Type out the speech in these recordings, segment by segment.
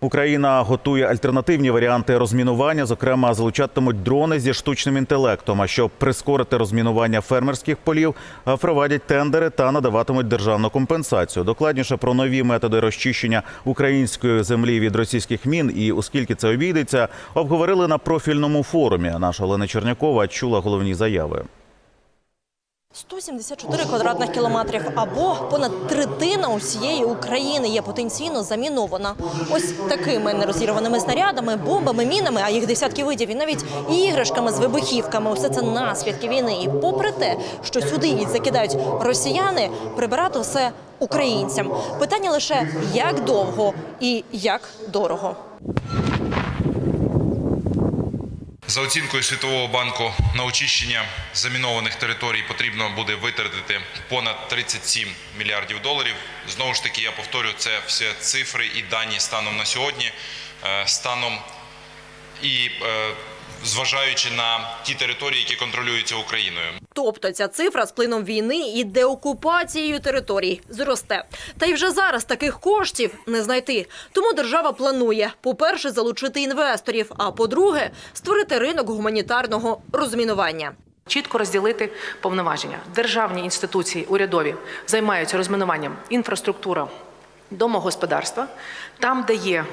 Україна готує альтернативні варіанти розмінування. Зокрема, залучатимуть дрони зі штучним інтелектом. А щоб прискорити розмінування фермерських полів, проводять тендери та надаватимуть державну компенсацію. Докладніше про нові методи розчищення української землі від російських мін і оскільки це обійдеться, обговорили на профільному форумі. Наша Олена Чернякова чула головні заяви. 174 квадратних кілометрів або понад третина усієї України є потенційно замінована. Ось такими нерозірваними снарядами, бомбами, мінами, а їх десятки видів, і навіть іграшками з вибухівками. Усе це наслідки війни. І попри те, що сюди їх закидають росіяни, прибирати все українцям. Питання лише як довго і як дорого. За оцінкою Світового банку на очищення замінованих територій потрібно буде витратити понад 37 мільярдів доларів. Знову ж таки, я повторю, це все цифри і дані станом на сьогодні, е, станом і е, зважаючи на ті території, які контролюються Україною. Тобто ця цифра з плином війни і деокупацією територій зросте. Та й вже зараз таких коштів не знайти. Тому держава планує, по-перше, залучити інвесторів, а по-друге, створити ринок гуманітарного розмінування. Чітко розділити повноваження. Державні інституції, урядові займаються розмінуванням інфраструктура домогосподарства. Там, де є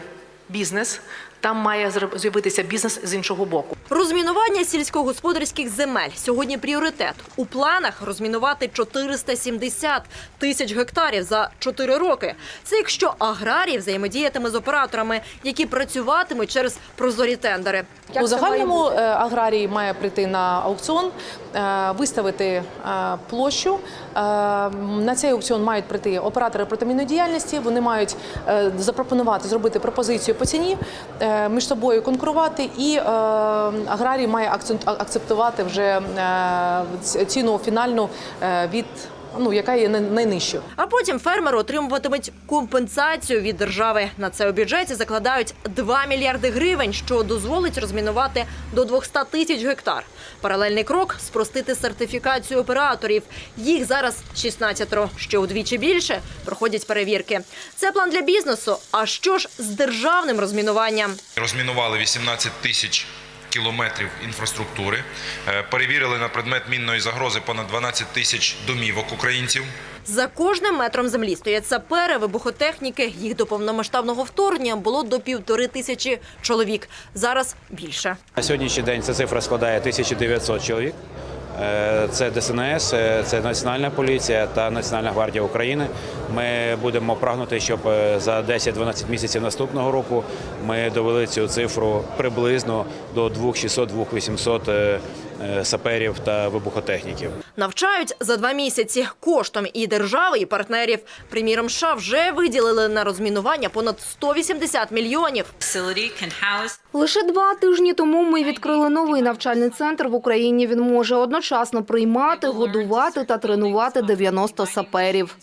бізнес, там має з'явитися бізнес з іншого боку. Розмінування сільськогосподарських земель сьогодні пріоритет. У планах розмінувати 470 тисяч гектарів за 4 роки. Це якщо аграрій взаємодіятиме з операторами, які працюватимуть через прозорі тендери. У загальному е, аграрій має прийти на аукціон, е, виставити е, площу. На цей аукціон мають прийти оператори протимінної діяльності. Вони мають запропонувати зробити пропозицію по ціні, між собою конкурувати, і е, аграрій має акцептувати вже е, ціну фінальну е, від ну яка є най- найнижчою. А потім фермери отримуватимуть компенсацію від держави. На це у бюджеті закладають 2 мільярди гривень, що дозволить розмінувати до 200 тисяч гектар. Паралельний крок спростити сертифікацію операторів. Їх зараз 16, що удвічі більше проходять перевірки. Це план для бізнесу. А що ж з державним розмінуванням? Розмінували 18 тисяч кілометрів інфраструктури, е, перевірили на предмет мінної загрози понад 12 тисяч домівок українців. За кожним метром землі стоять сапери, вибухотехніки. Їх до повномасштабного вторгнення було до півтори тисячі чоловік. Зараз більше. На сьогоднішній день ця цифра складає 1900 чоловік. Е, Це ДСНС, е, це Національна поліція та Національна гвардія України. Ми будемо прагнути, щоб е, за 10-12 місяців наступного року ми довели цю цифру приблизно до 2600-2800 е, е, саперів та вибухотехніків. Навчають за два місяці коштом і держави, і партнерів. Приміром, США вже виділили на розмінування понад 180 мільйонів. Лише два тижні тому ми відкрили новий навчальний центр в Україні. Він може одночасно приймати, годувати та тренувати 90 саперів.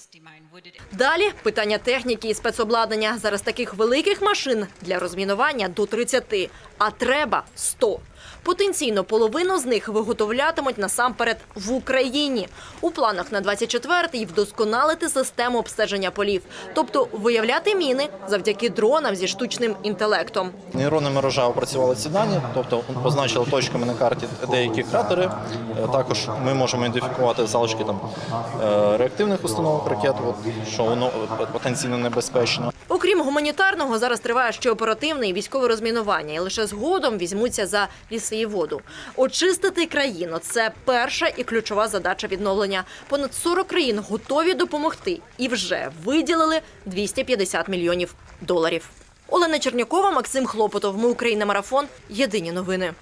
Далі питання техніки і спецобладнання. Зараз таких великих машин для розмінування до 30, а треба 100. Потенційно половину з них виготовлятимуть насамперед в Україні. У планах на 24-й вдосконалити систему обстеження полів, тобто виявляти міни завдяки дронам зі штучним інтелектом. Нейронна мережа опрацювала ці дані, тобто позначила точками на карті деякі кратери. Е, Також ми можемо ідентифікувати залишки там е, реактивних установок ракет, от, що воно потенційно небезпечно. Окрім гуманітарного, зараз триває ще оперативне і військове розмінування, і лише згодом візьмуться за ліси і воду. Очистити країну це перша і ключова задача відновлення. Понад 40 країн готові допомогти і вже виділили 250 мільйонів доларів. Олена Чернякова, Максим Хлопотов. Ми Україна. Марафон. Єдині новини.